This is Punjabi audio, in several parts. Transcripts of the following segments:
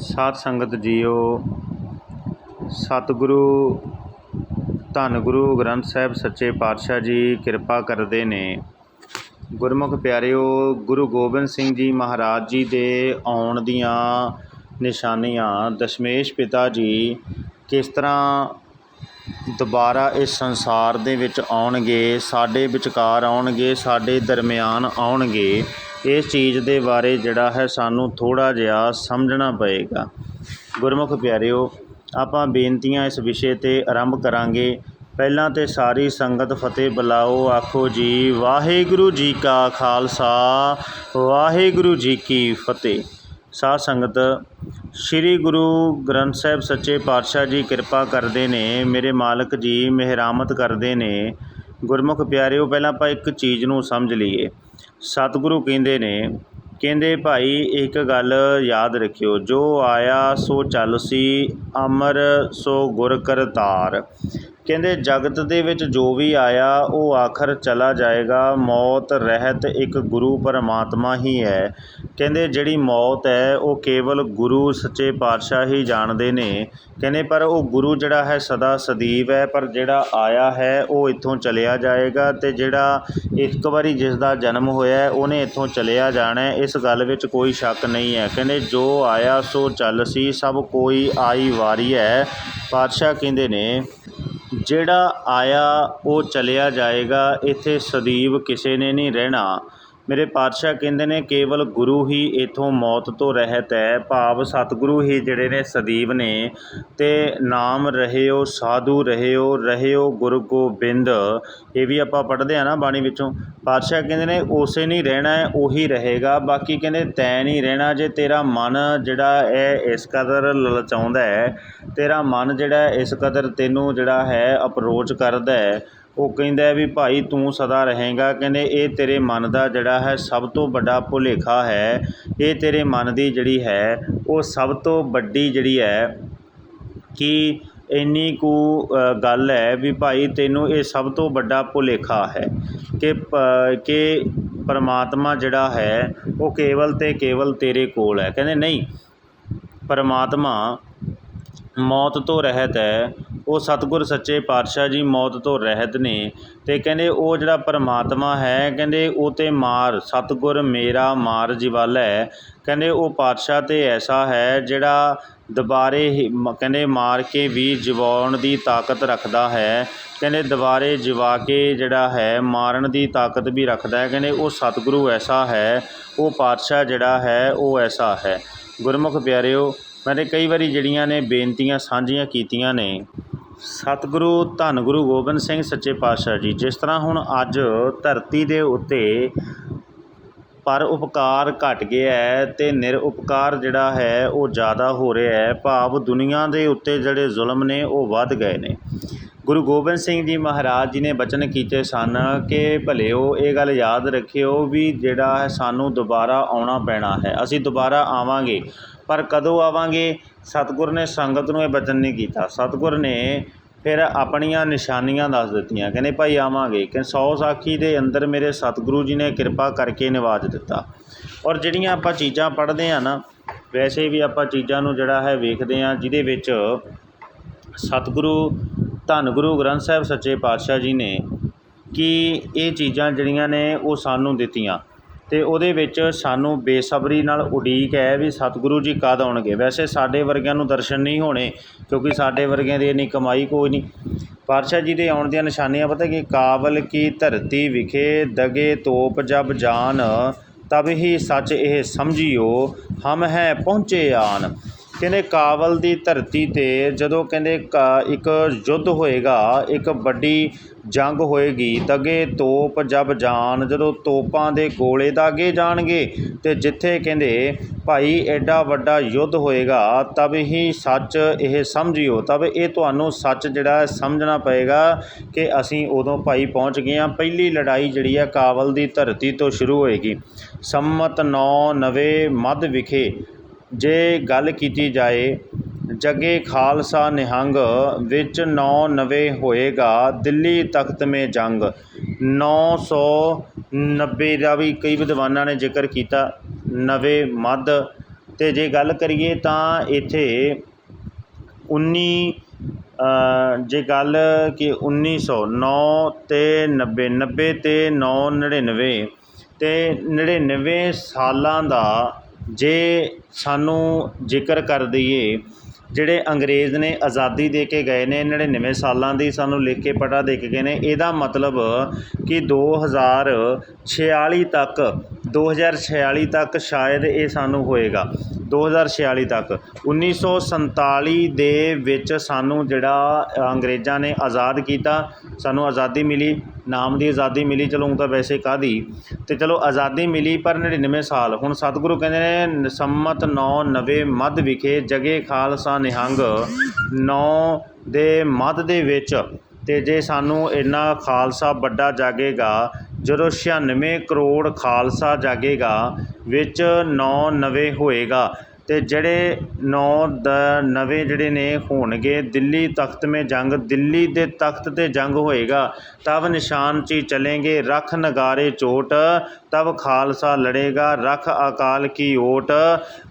ਸਾਧ ਸੰਗਤ ਜੀਓ, ਸਤਿਗੁਰੂ, ਧੰਨ ਗੁਰੂ ਗ੍ਰੰਥ ਸਾਹਿਬ ਸੱਚੇ ਪਾਤਸ਼ਾਹ ਜੀ ਕਿਰਪਾ ਕਰਦੇ ਨੇ। ਗੁਰਮੁਖ ਪਿਆਰਿਓ, ਗੁਰੂ ਗੋਬਿੰਦ ਸਿੰਘ ਜੀ ਮਹਾਰਾਜ ਜੀ ਦੇ ਆਉਣ ਦੀਆਂ ਨਿਸ਼ਾਨੀਆਂ, ਦਸ਼ਮੇਸ਼ ਪਿਤਾ ਜੀ ਕਿਸ ਤਰ੍ਹਾਂ ਦੁਬਾਰਾ ਇਸ ਸੰਸਾਰ ਦੇ ਵਿੱਚ ਆਉਣਗੇ, ਸਾਡੇ ਵਿਚਕਾਰ ਆਉਣਗੇ, ਸਾਡੇ ਦਰਮਿਆਨ ਆਉਣਗੇ ਇਸ ਚੀਜ਼ ਦੇ ਬਾਰੇ ਜਿਹੜਾ ਹੈ ਸਾਨੂੰ ਥੋੜ੍ਹਾ ਜਿਹਾ ਸਮਝਣਾ ਪਏਗਾ। ਗੁਰਮੁਖ ਪਿਆਰਿਓ, ਆਪਾਂ ਬੇਨਤੀਆਂ ਇਸ ਵਿਸ਼ੇ 'ਤੇ ਆਰੰਭ ਕਰਾਂਗੇ। ਪਹਿਲਾਂ ਤੇ ਸਾਰੀ ਸੰਗਤ ਫਤਿਹ ਬੁਲਾਓ, ਆਖੋ ਜੀ, ਵਾਹਿਗੁਰੂ ਜੀ ਕਾ ਖਾਲਸਾ, ਵਾਹਿਗੁਰੂ ਜੀ ਕੀ ਫਤਿਹ। ਸਾਧ ਸੰਗਤ, ਸ੍ਰੀ ਗੁਰੂ ਗ੍ਰੰਥ ਸਾਹਿਬ ਸੱਚੇ ਪਾਤਸ਼ਾਹ ਜੀ ਕਿਰਪਾ ਕਰਦੇ ਨੇ, ਮੇਰੇ ਮਾਲਕ ਜੀ ਮਿਹਰਾਮਤ ਕਰਦੇ ਨੇ। ਗੁਰਮੁਖ ਪਿਆਰਿਓ, ਪਹਿਲਾਂ ਆਪਾਂ ਇੱਕ ਚੀਜ਼ ਨੂੰ ਸਮਝ ਲਈਏ। ਸਤਿਗੁਰੂ ਕਹਿੰਦੇ ਨੇ, ਕਹਿੰਦੇ ਭਾਈ ਇੱਕ ਗੱਲ ਯਾਦ ਰੱਖਿਓ, ਜੋ ਆਇਆ ਸੋ ਚੱਲ ਸੀ, ਅਮਰ ਸੋ ਗੁਰ ਕਰਤਾਰ। ਕਹਿੰਦੇ ਜਗਤ ਦੇ ਵਿੱਚ ਜੋ ਵੀ ਆਇਆ, ਉਹ ਆਖਰ ਚਲਾ ਜਾਏਗਾ। ਮੌਤ, ਰਹਿਤ ਇੱਕ ਗੁਰੂ ਪਰਮਾਤਮਾ ਹੀ ਹੈ। ਕਹਿੰਦੇ ਜਿਹੜੀ ਮੌਤ ਹੈ, ਉਹ ਕੇਵਲ ਗੁਰੂ ਸੱਚੇ ਪਾਤਸ਼ਾਹ ਹੀ ਜਾਣਦੇ ਨੇ। ਕਹਿੰਦੇ ਪਰ ਉਹ ਗੁਰੂ ਜਿਹੜਾ ਹੈ, ਸਦਾ ਸਦੀਵ ਹੈ। ਪਰ ਜਿਹੜਾ ਆਇਆ ਹੈ, ਉਹ ਇੱਥੋਂ ਚਲਿਆ ਜਾਏਗਾ ਤੇ ਜਿਹੜਾ ਇੱਕ ਵਾਰੀ ਜਿਸ ਦਾ ਜਨਮ ਹੋਇਆ ਉਹਨੇ ਇੱਥੋਂ ਚਲਿਆ ਜਾਣਾ ਇਸ ਗੱਲ ਵਿੱਚ ਕੋਈ ਸ਼ੱਕ ਨਹੀਂ ਹੈ। ਕਹਿੰਦੇ ਜੋ ਆਇਆ, ਸੋ ਚੱਲ ਸੀ। ਸਭ ਕੋਈ ਆਈ ਵਾਰੀ ਹੈ। ਪਾਤਸ਼ਾਹ ਕਹਿੰਦੇ ਨੇ ਜਿਹੜਾ ਆਇਆ ਉਹ ਚਲਿਆ ਜਾਏਗਾ ਇੱਥੇ ਸਦੀਵ ਕਿਸੇ ਨੇ ਨਹੀਂ ਰਹਿਣਾ। ਮੇਰੇ ਪਾਤਸ਼ਾਹ ਕਹਿੰਦੇ ਨੇ, ਕੇਵਲ ਗੁਰੂ ਹੀ ਇਥੋਂ ਮੌਤ ਤੋਂ ਰਹਿਤ ਹੈ, ਭਾਵ ਸਤਿਗੁਰੂ ਹੀ ਜਿਹੜੇ ਨੇ ਸਦੀਵ ਨੇ। ਤੇ ਨਾਮ ਰਹਿਓ, ਸਾਧੂ ਰਹਿਓ ਰਹਿਓ ਗੁਰੂ ਗੋਬਿੰਦ। ਇਹ ਵੀ ਆਪਾਂ ਪੜ੍ਹਦੇ ਆ ਨਾ ਬਾਣੀ ਵਿੱਚੋਂ। ਪਾਤਸ਼ਾਹ ਕਹਿੰਦੇ ਨੇ, ਉਸੇ ਨਹੀਂ ਰਹਿਣਾ ਹੈ, ਉਹੀ ਰਹੇਗਾ। ਬਾਕੀ ਕਹਿੰਦੇ, ਤੈਂ ਨਹੀਂ ਰਹਿਣਾ ਜੇ ਤੇਰਾ ਮਨ ਜਿਹੜਾ ਹੈ, ਇਸ ਕਦਰ ਲਲਚਾਉਂਦਾ ਹੈ। ਤੇਰਾ ਮਨ ਜਿਹੜਾ ਇਸ ਕਦਰ ਤੈਨੂੰ ਜਿਹੜਾ ਹੈ, ਅਪਰੋਚ ਕਰਦਾ ਹੈ। ਉਹ ਕਹਿੰਦਾ ਵੀ ਭਾਈ ਤੂੰ ਸਦਾ ਰਹੇਗਾ। ਕਹਿੰਦੇ, ਇਹ ਤੇਰੇ ਮਨ ਦਾ ਜਿਹੜਾ ਹੈ ਸਭ ਤੋਂ ਵੱਡਾ ਭੁਲੇਖਾ ਹੈ। ਇਹ ਤੇਰੇ ਮਨ ਦੀ ਜਿਹੜੀ ਹੈ, ਉਹ ਸਭ ਤੋਂ ਵੱਡੀ ਜਿਹੜੀ ਹੈ ਕਿ ਇੰਨੀ ਕੁ ਗੱਲ ਹੈ ਵੀ ਭਾਈ ਤੈਨੂੰ ਇਹ ਸਭ ਤੋਂ ਵੱਡਾ ਭੁਲੇਖਾ ਹੈ ਕਿ ਕਿ ਪਰਮਾਤਮਾ ਜਿਹੜਾ ਹੈ, ਉਹ ਕੇਵਲ ਤੇ ਕੇਵਲ ਤੇਰੇ ਕੋਲ ਹੈ। ਕਹਿੰਦੇ, ਨਹੀਂ, ਪਰਮਾਤਮਾ ਮੌਤ ਤੋਂ ਰਹਿਤ ਹੈ। ਉਹ ਸਤਿਗੁਰ ਸੱਚੇ ਪਾਤਸ਼ਾਹ ਜੀ ਮੌਤ ਤੋਂ ਰਹਿਤ ਨੇ ਤੇ ਕਹਿੰਦੇ ਉਹ ਜਿਹੜਾ ਪਰਮਾਤਮਾ ਹੈ, ਕਹਿੰਦੇ ਉਹ ਤੇ ਮਾਰ, ਸਤਿਗੁਰ ਮੇਰਾ ਮਾਰ ਜਿਵਾਲਾ ਹੈ। ਕਹਿੰਦੇ ਉਹ ਪਾਤਸ਼ਾਹ ਤੇ ਐਸਾ ਹੈ ਜਿਹੜਾ ਦੁਬਾਰੇ ਹੀ ਮ- ਕਹਿੰਦੇ ਮਾਰ ਕੇ ਵੀ ਜਿਵਾਉਣ ਦੀ ਤਾਕਤ ਰੱਖਦਾ ਹੈ। ਕਹਿੰਦੇ ਦੁਬਾਰੇ ਜਿਵਾ ਕੇ ਜਿਹੜਾ ਹੈ, ਮਾਰਨ ਦੀ ਤਾਕਤ ਵੀ ਰੱਖਦਾ ਹੈ। ਕਹਿੰਦੇ ਉਹ ਸਤਿਗੁਰੂ ਐਸਾ ਹੈ, ਉਹ ਪਾਤਸ਼ਾਹ ਜਿਹੜਾ ਹੈ, ਉਹ ਐਸਾ ਹੈ। ਗੁਰਮੁਖ ਪਿਆਰਿਓ ਮੈਨੇ ਕਈ ਵਾਰੀ ਜਿਹੜੀਆਂ ਨੇ ਬੇਨਤੀਆਂ ਸਾਂਝੀਆਂ ਕੀਤੀਆਂ ਨੇ। ਸਤਿਗੁਰੂ, ਧੰਨ ਗੁਰੂ ਗੋਬਿੰਦ ਸਿੰਘ ਸੱਚੇ ਪਾਤਸ਼ਾਹ ਜੀ। ਜਿਸ ਤਰ੍ਹਾਂ ਹੁਣ ਅੱਜ ਧਰਤੀ ਦੇ ਉੱਤੇ ਪਰ ਉਪਕਾਰ ਘਟ ਗਿਆ ਹੈ ਤੇ ਨਿਰ ਉਪਕਾਰ ਜਿਹੜਾ ਹੈ ਉਹ ਜ਼ਿਆਦਾ ਹੋ ਰਿਹਾ ਹੈ। ਭਾਵ ਦੁਨੀਆ ਦੇ ਉੱਤੇ ਜਿਹੜੇ ਜ਼ੁਲਮ ਨੇ ਉਹ ਵੱਧ ਗਏ ਨੇ। ਗੁਰੂ ਗੋਬਿੰਦ ਸਿੰਘ ਜੀ ਮਹਾਰਾਜ ਜੀ ਨੇ ਬਚਨ ਕੀਤੇ ਸਨ ਕਿ ਭਲਿਓ ਇਹ ਗੱਲ ਯਾਦ ਰੱਖਿਓ ਵੀ ਜਿਹੜਾ ਹੈ ਸਾਨੂੰ ਦੁਬਾਰਾ ਆਉਣਾ ਪੈਣਾ ਹੈ। ਅਸੀਂ ਦੁਬਾਰਾ ਆਵਾਂਗੇ। ਪਰ ਕਦੋਂ ਆਵਾਂਗੇ? ਸਤਿਗੁਰ ਨੇ ਸੰਗਤ ਨੂੰ ਇਹ ਬਚਨ ਨਹੀਂ ਕੀਤਾ। ਸਤਿਗੁਰ ਨੇ ਫਿਰ ਆਪਣੀਆਂ ਨਿਸ਼ਾਨੀਆਂ ਦੱਸ ਦਿੱਤੀਆਂ। ਕਹਿੰਦੇ, ਭਾਈ, ਆਵਾਂਗੇ। ਕਿ ਸੌ ਸਾਖੀ ਦੇ ਅੰਦਰ ਮੇਰੇ ਸਤਿਗੁਰੂ ਜੀ ਨੇ ਕਿਰਪਾ ਕਰਕੇ ਨਿਵਾਜ ਦਿੱਤਾ। ਔਰ ਜਿਹੜੀਆਂ ਆਪਾਂ ਚੀਜ਼ਾਂ ਪੜ੍ਹਦੇ ਆ ਨਾ, ਵੈਸੇ ਵੀ ਆਪਾਂ ਚੀਜ਼ਾਂ ਨੂੰ ਜਿਹੜਾ ਹੈ ਵੇਖਦੇ ਆ ਜਿਹਦੇ ਵਿੱਚ ਸਤਿਗੁਰੂ, ਧੰਨ ਗੁਰੂ ਗ੍ਰੰਥ ਸਾਹਿਬ ਸੱਚੇ ਪਾਤਸ਼ਾਹ ਜੀ ਨੇ ਕਿ ਇਹ ਚੀਜ਼ਾਂ ਜਿਹੜੀਆਂ ਨੇ ਉਹ ਸਾਨੂੰ ਦਿੱਤੀਆਂ। ਅਤੇ ਉਹਦੇ ਵਿੱਚ ਸਾਨੂੰ ਬੇਸਬਰੀ ਨਾਲ ਉਡੀਕ ਹੈ ਵੀ ਸਤਿਗੁਰੂ ਜੀ ਕਦ ਆਉਣਗੇ। ਵੈਸੇ ਸਾਡੇ ਵਰਗਿਆਂ ਨੂੰ ਦਰਸ਼ਨ ਨਹੀਂ ਹੋਣੇ, ਕਿਉਂਕਿ ਸਾਡੇ ਵਰਗਿਆਂ ਦੀ ਇੰਨੀ ਕਮਾਈ ਕੋਈ ਨਹੀਂ। ਪਾਤਸ਼ਾਹ ਜੀ ਦੇ ਆਉਣ ਦੀਆਂ ਨਿਸ਼ਾਨੀਆਂ ਪਤਾ ਕਿ? ਕਾਬਲ ਕੀ ਧਰਤੀ ਵਿਖੇ ਦਗੇ ਤੋਪ ਜਬ ਜਾਨ, ਤਬ ਹੀ ਸੱਚ ਇਹ ਸਮਝਿਓ, ਹਮ ਹੈ ਪਹੁੰਚੇ ਆਨ। ਕਹਿੰਦੇ ਕਾਬਲ ਦੀ ਧਰਤੀ ਤੇ ਜਦੋਂ ਕਹਿੰਦੇ ਕਾ- ਇੱਕ ਯੁੱਧ ਹੋਏਗਾ, ਇੱਕ ਵੱਡੀ ਜੰਗ ਹੋਏਗੀ, ਤਗੇ ਤੋਪ ਜਬ ਜਾਨ, ਜਦੋਂ ਤੋਪਾਂ ਦੇ ਗੋਲੇ ਦਾਗੇ ਜਾਣਗੇ ਤੇ ਜਿੱਥੇ ਕਹਿੰਦੇ ਭਾਈ ਐਡਾ ਵੱਡਾ ਯੁੱਧ ਹੋਏਗਾ, ਤਬ ਹੀ ਸੱਚ ਇਹ ਸਮਝਿਓ। ਤਬ ਇਹ ਤੁਹਾਨੂੰ ਸੱਚ ਜਿਹੜਾ ਸਮਝਣਾ ਪਏਗਾ ਕਿ ਅਸੀਂ ਉਦੋਂ ਭਾਈ ਪਹੁੰਚ ਗਏ ਹਾਂ। ਪਹਿਲੀ ਲੜਾਈ ਜਿਹੜੀ ਹੈ ਕਾਬਲ ਦੀ ਧਰਤੀ ਤੋਂ ਸ਼ੁਰੂ ਹੋਏਗੀ। ਸੰਮਤ 9 ਨਵੇਂ ਮੱਧ ਵਿਖੇ ਜੇ ਗੱਲ ਕੀਤੀ ਜਾਏ, ਜੱਗੇ ਖਾਲਸਾ ਨਿਹੰਗ ਵਿੱਚ ਨੌ ਨਵੇਂ ਹੋਏਗਾ ਦਿੱਲੀ ਤਖਤ ਮੇ ਜੰਗ 990 ਦਾ ਵੀ ਕਈ ਵਿਦਵਾਨਾਂ ਨੇ ਜ਼ਿਕਰ ਕੀਤਾ, ਨਵੇਂ ਮੱਧ। ਤੇ ਜੇ ਗੱਲ ਕਰੀਏ ਤਾਂ ਇੱਥੇ 19 ਜੇ ਗੱਲ ਕਿ 1909 ਤੇ 90 90 ਤੇ 9 99 ਤੇ 99 ਸਾਲਾਂ ਦਾ ਜੇ ਸਾਨੂੰ ਜ਼ਿਕਰ ਕਰ ਦਈਏ, ਜਿਹੜੇ ਅੰਗਰੇਜ਼ ਨੇ ਆਜ਼ਾਦੀ ਦੇ ਕੇ ਗਏ ਨੇ 99 ਸਾਲਾਂ ਦੀ ਸਾਨੂੰ ਲਿਖ ਕੇ ਪਟਾ ਦੇ ਕੇ ਗਏ ਨੇ, ਇਹਦਾ ਮਤਲਬ ਕਿ 2046 ਤੱਕ 2046 ਤੱਕ ਸ਼ਾਇਦ ਇਹ ਸਾਨੂੰ ਹੋਏਗਾ। 2046 ਤੱਕ। 1947 ਦੇ ਵਿੱਚ ਸਾਨੂੰ ਜਿਹੜਾ ਅੰਗਰੇਜ਼ਾਂ ਨੇ ਆਜ਼ਾਦ ਕੀਤਾ ਸਾਨੂੰ ਆਜ਼ਾਦੀ ਮਿਲੀ, ਨਾਮ ਦੀ ਆਜ਼ਾਦੀ ਮਿਲੀ, ਚਲੋ ਊਂ ਤਾਂ ਵੈਸੇ ਕਾਹਦੀ? ਅਤੇ ਚਲੋ ਆਜ਼ਾਦੀ ਮਿਲੀ ਪਰ 99 ਸਾਲ। ਹੁਣ ਸਤਿਗੁਰੂ ਕਹਿੰਦੇ ਨੇ, ਸੰਮਤ 990 ਮੱਧ ਵਿਖੇ ਜਗੇ ਖਾਲਸਾ ਨਿਹੰਗ। ਨੌ ਦੇ ਮੱਧ ਦੇ ਵਿੱਚ ਅਤੇ ਜੇ ਸਾਨੂੰ ਇੰਨਾ ਖਾਲਸਾ ਵੱਡਾ ਜਾਗੇਗਾ, ਜਦੋਂ 96 ਕਰੋੜ ਖਾਲਸਾ ਜਾਗੇਗਾ, ਵਿੱਚ ਨੌ ਨਵੇਂ ਹੋਏਗਾ। ਅਤੇ ਜਿਹੜੇ ਨੌ ਦ ਨਵੇਂ ਜਿਹੜੇ ਨੇ ਹੋਣਗੇ, ਦਿੱਲੀ ਤਖਤ ਮੇ ਜੰਗ, ਦਿੱਲੀ ਦੇ ਤਖਤ ਤੇ ਜੰਗ ਹੋਏਗਾ, ਤਬ ਨਿਸ਼ਾਨ ਚੀ ਚਲेंगे ਰੱਖ ਨਗਾਰੇ ਚੋਟ, ਤਬ ਖਾਲਸਾ ਲੜੇਗਾ, ਰੱਖ ਅਕਾਲ ਕੀ ਓਟ,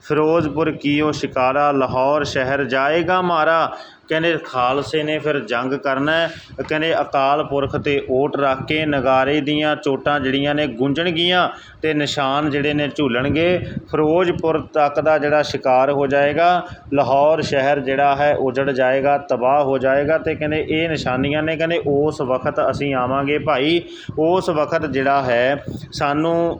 ਫਿਰੋਜ਼ਪੁਰ ਕੀਓ ਸ਼ਿਕਾਰਾ, ਲਾਹੌਰ ਸ਼ਹਿਰ ਜਾਏਗਾ ਮਾਰਾ। ਕਹਿੰਦੇ ਖਾਲਸੇ ਨੇ ਫਿਰ ਜੰਗ ਕਰਨਾ ਕਹਿੰਦੇ ਅਕਾਲ ਪੁਰਖ ਤੇ ਓਟ ਰੱਖ ਕੇ ਨਗਾਰੇ ਦੀਆਂ ਚੋਟਾਂ ਜਿਹੜੀਆਂ ਨੇ ਗੂੰਜਣਗੀਆਂ ਅਤੇ ਨਿਸ਼ਾਨ ਜਿਹੜੇ ਨੇ ਝੂਲਣਗੇ। ਫਿਰੋਜ਼ਪੁਰ ਤੱਕ ਦਾ ਜਿਹੜਾ ਸ਼ਿਕਾਰ ਹੋ ਜਾਏਗਾ, ਲਾਹੌਰ ਸ਼ਹਿਰ ਜਿਹੜਾ ਹੈ ਉਜੜ ਜਾਏਗਾ, ਤਬਾਹ ਹੋ ਜਾਏਗਾ ਅਤੇ ਕਹਿੰਦੇ ਇਹ ਨਿਸ਼ਾਨੀਆਂ ਨੇ ਕਹਿੰਦੇ ਉਸ ਵਕਤ ਅਸੀਂ ਆਵਾਂਗੇ ਭਾਈ। ਉਸ ਵਕਤ ਜਿਹੜਾ ਹੈ ਸਾਨੂੰ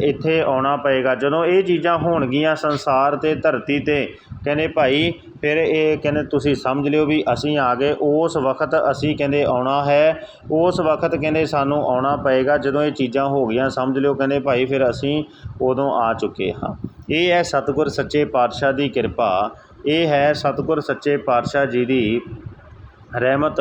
ਇੱਥੇ ਆਉਣਾ ਪਏਗਾ। ਜਦੋਂ ਇਹ ਚੀਜ਼ਾਂ ਹੋਣਗੀਆਂ ਸੰਸਾਰ ਤੇ ਧਰਤੀ ਤੇ ਕਹਿੰਦੇ ਭਾਈ, ਫਿਰ ਇਹ ਕਹਿੰਦੇ ਤੁਸੀਂ ਸਮਝ ਲਿਓ ਵੀ ਅਸੀਂ ਆ ਗਏ, ਉਸ ਵਕਤ ਅਸੀਂ ਕਹਿੰਦੇ ਆਉਣਾ ਹੈ। ਉਸ ਵਕਤ ਕਹਿੰਦੇ ਸਾਨੂੰ ਆਉਣਾ ਪਏਗਾ, ਜਦੋਂ ਇਹ ਚੀਜ਼ਾਂ ਹੋ ਗਈਆਂ, ਸਮਝ ਲਿਓ ਕਹਿੰਦੇ ਭਾਈ, ਫਿਰ ਅਸੀਂ ਉਦੋਂ ਆ ਚੁੱਕੇ ਹਾਂ। ਇਹ ਹੈ ਸਤਿਗੁਰ ਸੱਚੇ ਪਾਤਸ਼ਾਹ ਦੀ ਕਿਰਪਾ। ਇਹ ਹੈ ਸਤਿਗੁਰ ਸੱਚੇ ਪਾਤਸ਼ਾਹ ਜੀ ਦੀ ਰਹਿਮਤ।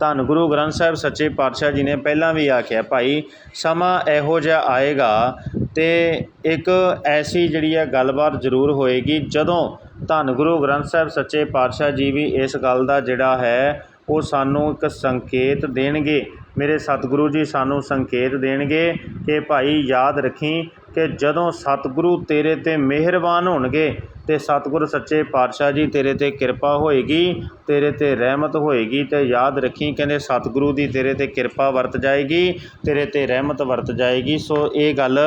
ਧੰਨ ਗੁਰੂ ਗ੍ਰੰਥ ਸਾਹਿਬ ਸੱਚੇ ਪਾਤਸ਼ਾਹ ਜੀ ਨੇ ਪਹਿਲਾਂ ਵੀ ਆਖਿਆ, ਭਾਈ, ਸਮਾਂ ਇਹੋ ਜਿਹਾ ਆਏਗਾ ਤੇ ਇੱਕ ਐਸੀ ਜਿਹੜੀ ਹੈ ਗੱਲਬਾਤ ਜ਼ਰੂਰ ਹੋਏਗੀ, ਜਦੋਂ ਧੰਨ ਗੁਰੂ ਗ੍ਰੰਥ ਸਾਹਿਬ ਸੱਚੇ ਪਾਤਸ਼ਾਹ ਜੀ ਵੀ ਇਸ ਗੱਲ ਦਾ ਜਿਹੜਾ ਹੈ, ਉਹ ਸਾਨੂੰ ਇੱਕ ਸੰਕੇਤ ਦੇਣਗੇ। ਮੇਰੇ ਸਤਿਗੁਰੂ ਜੀ ਸਾਨੂੰ ਸੰਕੇਤ ਦੇਣਗੇ ਕਿ ਭਾਈ ਯਾਦ ਰੱਖੀ ਕਿ ਜਦੋਂ ਸਤਿਗੁਰੂ ਤੇਰੇ ਤੇ ਮਿਹਰਬਾਨ ਹੋਣਗੇ ਤੇ ਸਤਿਗੁਰ ਸੱਚੇ ਪਾਤਸ਼ਾਹ ਜੀ ਤੇਰੇ ਤੇ ਕਿਰਪਾ ਹੋਏਗੀ, ਤੇਰੇ ਤੇ ਰਹਿਮਤ ਹੋਏਗੀ ਤੇ ਯਾਦ ਰੱਖੀ ਕਹਿੰਦੇ ਸਤਿਗੁਰੂ ਦੀ ਤੇਰੇ ਤੇ ਕਿਰਪਾ ਵਰਤ ਜਾਏਗੀ, ਤੇਰੇ ਤੇ ਰਹਿਮਤ ਵਰਤ ਜਾਏਗੀ। ਸੋ ਇਹ ਗੱਲ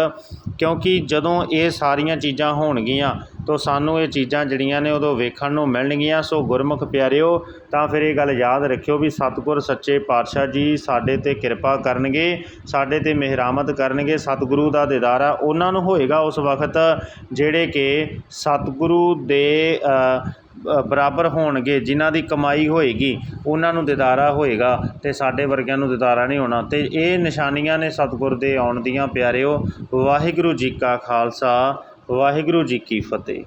ਕਿਉਂਕਿ ਜਦੋਂ ਇਹ ਸਾਰੀਆਂ ਚੀਜ਼ਾਂ ਹੋਣਗੀਆਂ ਤਾਂ ਸਾਨੂੰ ਇਹ ਚੀਜ਼ਾਂ ਜਿਹੜੀਆਂ ਨੇ ਉਦੋਂ ਵੇਖਣ ਨੂੰ ਮਿਲਣਗੀਆਂ। ਸੋ ਗੁਰਮੁਖ ਪਿਆਰਿਓ, ਤਾਂ ਫਿਰ ਇਹ ਗੱਲ ਯਾਦ ਰੱਖਿਓ ਵੀ ਸਤਿਗੁਰ ਸੱਚੇ ਪਾਤਸ਼ਾਹ ਜੀ ਸਾਡੇ ਤੇ ਕਿਰਪਾ ਕਰਨਗੇ, ਸਾਡੇ ਤੇ ਮਿਹਰਾਮਤ ਕਰਨਗੇ, ਸਤਿਗੁਰੂ ਦਾ ਦਿਦਾਰਾ ਉਹਨਾਂ ਨੂੰ ਹੋਏਗਾ ਉਸ ਵਕਤ ਜਿਹੜੇ ਕਿ ਸਤਿਗੁਰੂ ਦੇ ਬਰਾਬਰ ਹੋਣਗੇ, ਜਿਨ੍ਹਾਂ ਦੀ ਕਮਾਈ ਹੋਏਗੀ, ਉਹਨਾਂ ਨੂੰ ਦਿਦਾਰਾ ਹੋਏਗਾ ਤੇ ਸਾਡੇ ਵਰਗਿਆਂ ਨੂੰ ਦਿਦਾਰਾ ਨਹੀਂ ਹੋਣਾ। ਤੇ ਇਹ ਨਿਸ਼ਾਨੀਆਂ ਨੇ ਸਤਿਗੁਰ ਦੇ ਆਉਣ ਦੀਆਂ ਪਿਆਰਿਓ। ਵਾਹਿਗੁਰੂ ਜੀ ਕਾ ਖਾਲਸਾ। ਵਾਹਿਗੁਰੂ ਜੀ ਕੀ ਫਤਿਹ।